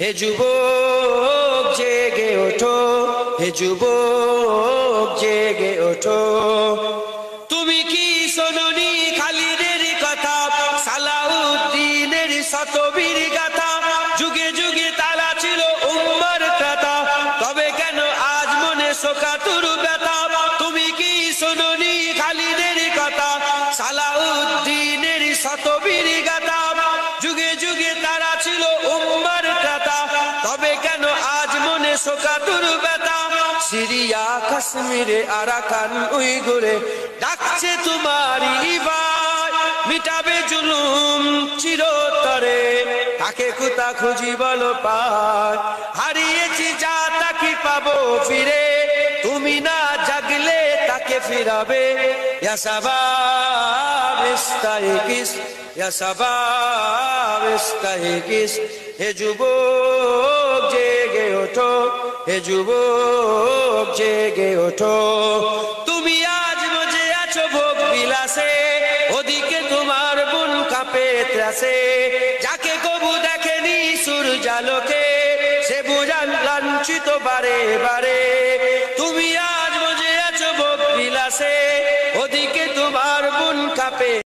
হে জেগে ওঠো হে জেগে ওঠো তুমি কি শোনি খালিদের কথা সালাউদ্দিনের শতবীর গাথা যুগে যুগে তারা ছিল উম্মার ক্রেতা তবে কেন আজ মনে শোকাতুর ব্যথা তুমি কি শোনি খালিদের কথা সালাউদ্দিনের যুগে যুগে তারা ছিল উম্মার ক্রেতা তবে কেন আজ মনে সিরিয়া, কাশ্মীরে, আরাকান ডাকছে মিটাবে জুলুম চিরতরে। তাকে কুতা খুঁজি বলো পায় হারিয়েছি যা তাকে পাবো ফিরে? ফিরাবে হে জেগে ওঠো, হে জেগে ওঠো। তুমি আজ মজে আছো ভোগ বিলাসে, ওদিকে তোমার বোন কাঁপে ত্রাসে। যাকে কবু দেখেনি সূর্যালোকে, সে বুঝান লাঞ্ছিত বারে বারে। escape.